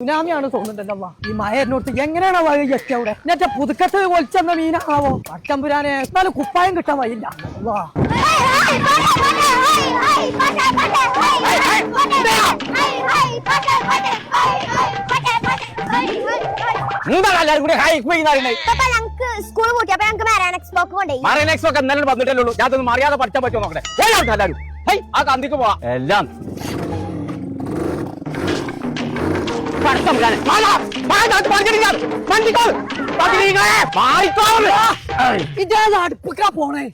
സുനാമിയാണ് തോന്നുന്നുണ്ടല്ലോ ഈ മഴ എന്നോട്ട് എങ്ങനെയാണ് വഴി എത്തിയ അവിടെ എന്നിട്ട് പുതുക്കത്ത് ഒളിച്ചെന്ന മീനാണാവോ പട്ടമ്പുരാനെ എന്നാലും കുപ്പായം കിട്ടാൻ വഴിയില്ല. എന്താണ് സ്കൂൾ എല്ലാം അടുപ്പിക്കാ പോണേ.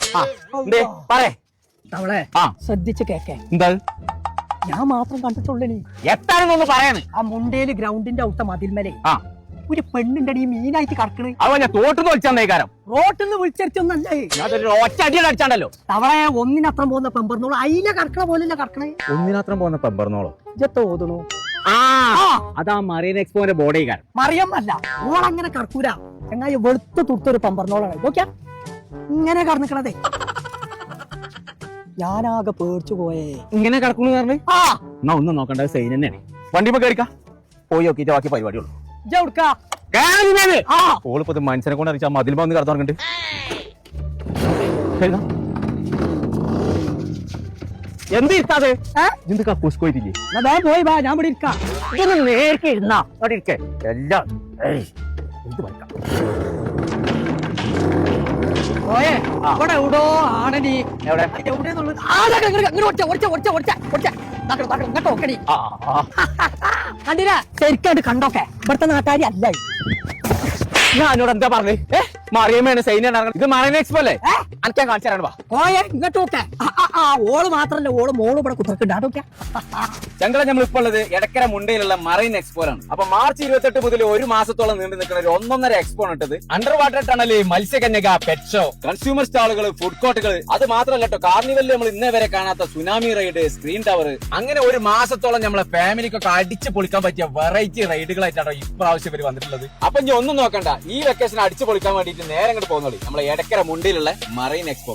തവളെ. ശ്രദ്ധിച്ച് കേക്കേ. എന്താ? ഞാൻ മാത്രം കണ്ടിട്ടുള്ളേ എത്താണെന്നൊന്ന് പറയാന് ആ മുണ്ടേൽ ഗ്രൗണ്ടിന്റെ ഔത്ത മതിൽമലെ ആ. ഒരു പെണ്ണിന്റെ അടി മീനായിട്ട് കടക്കണ് അവ ഞാൻ തോട്ടുന്ന് വലിച്ചേക്കാരം റോട്ടിൽ നിന്ന് വിളിച്ചെടുത്തൊന്നല്ലേ? അതൊരു ഒറ്റ അടിയാണ് അടിച്ചാണ്ടല്ലോ. തവളെ ഒന്നിനത്രം പോകുന്ന പെമ്പർന്നോളോ അയില കടക്കണ പോലെ കടക്കണേ ഒന്നിനത്രം പോകുന്ന ഓതണു? ആ അതാ മറിയൻ എക്സ്പോന്റെ ബോഡി കാർ മറിയം അല്ല ഓളങ്ങനെ കർക്കൂര. ചങ്ങായി വെളുത്ത് തുടുത്തൊരു പമ്പറിനോളാണ് നോക്കിയാ? ഇങ്ങനെ കടന്നിക്കണതേ ഞാനാകെ പേടിച്ചു പോയേ. ഇങ്ങനെ കിടക്കുന്നു പറഞ്ഞു? ആ. എന്നാ ഒന്നും നോക്കണ്ട സൈൻ തന്നെയാണ്. വണ്ടി കയറിക്ക പോയി നോക്കിയിട്ട് ബാക്കി പരിപാടിയുള്ളൂ ഓളിപ്പോ ഇത് മനുഷ്യനെ കൊണ്ട് അറിയിച്ചാൽ മതിൽ വന്ന് കടന്നു എന്ത് ഇരുത്താത് ഏ? എന്ത് കക്കൂസ് പോയിട്ടില്ലേ? എന്നാ പോയി വാ ഞാൻ ഇവിടെ ഇരിക്കാം. ഇതൊന്ന് നേർക്ക് ഇരുന്നാ. അവിടെ ഇരിക്കേ. എല്ലാം എന്ത് പഠിക്കാം ഓയെ ആ. ഇവിടെ എവിടോ ആണനി എവിടെ? എവിടെയെന്നുള്ളത് ആ ദാ ഇങ്ങട് ഇങ്ങട് ഒടിച്ച ഒടിച്ച ഒടിച്ച ഒടിച്ച ഒടിച്ച ദാ ദാ ഇങ്ങോട്ട് നോക്കണി ആ ആ. കണ്ടില്ല? ശരിക്കായിട്ട് കണ്ടോക്കെ. ഇവിടുത്തെ നാട്ടുകാരി അല്ല ഞാനോട് എന്താ പറഞ്ഞു? മറിയമ്മയാണ് സൈന്യ ഇത് മറൈൻ എക്സ്പോ അല്ലേ? ഏ? അനക്കാ കാണിച്ചു തരാണ് വാ. പോയേ ഇങ്ങോട്ട് നോക്കെ. ആ, ആ, ആ ഓൾ മാത്രല്ല ഓൾ മോൾ ഇവിടെ ഞങ്ങളെ നമ്മൾ ഇപ്പോൾ ഉള്ളത് എടക്കര മുണ്ടയിലുള്ള മറൈൻ എക്സ്പോ ആണ് അപ്പൊ മാർച്ച് ഇരുപത്തെട്ട് മുതൽ ഒരു മാസത്തോളം നീണ്ടു നിൽക്കുന്ന ഒരു ഒന്നൊന്നര എക്സ്പോ ആണ് ഇട്ടത്. അണ്ടർ വാട്ടർ ടണൽ മത്സ്യകന്യക പെറ്റ് ഷോ കൺസ്യൂമർ സ്റ്റാളുകൾ ഫുഡ് കോർട്ടുകൾ അത് മാത്രമല്ല കേട്ടോ കാർണിവലിൽ നമ്മൾ ഇന്നേ വരെ കാണാത്ത സുനാമി റൈഡ് സ്ക്രീൻ ടവർ അങ്ങനെ ഒരു മാസത്തോളം നമ്മളെ ഫാമിലിക്കൊക്കെ അടിച്ചു പൊളിക്കാൻ പറ്റിയ വെറൈറ്റി റൈഡുകളായിട്ടാണ് ഇപ്രാവശ്യം ഇവർ വന്നിട്ടുള്ളത്. അപ്പൊ ഇനി ഒന്നും നോക്കണ്ട ഈ വെക്കേഷൻ അടിച്ചു പൊളിക്കാൻ വേണ്ടിയിട്ട് നേരെ അങ്ങോട്ട് പോകുന്നോളി നമ്മളെ എടക്കര മുണ്ടിലുള്ള മറൈൻ എക്സ്പോ.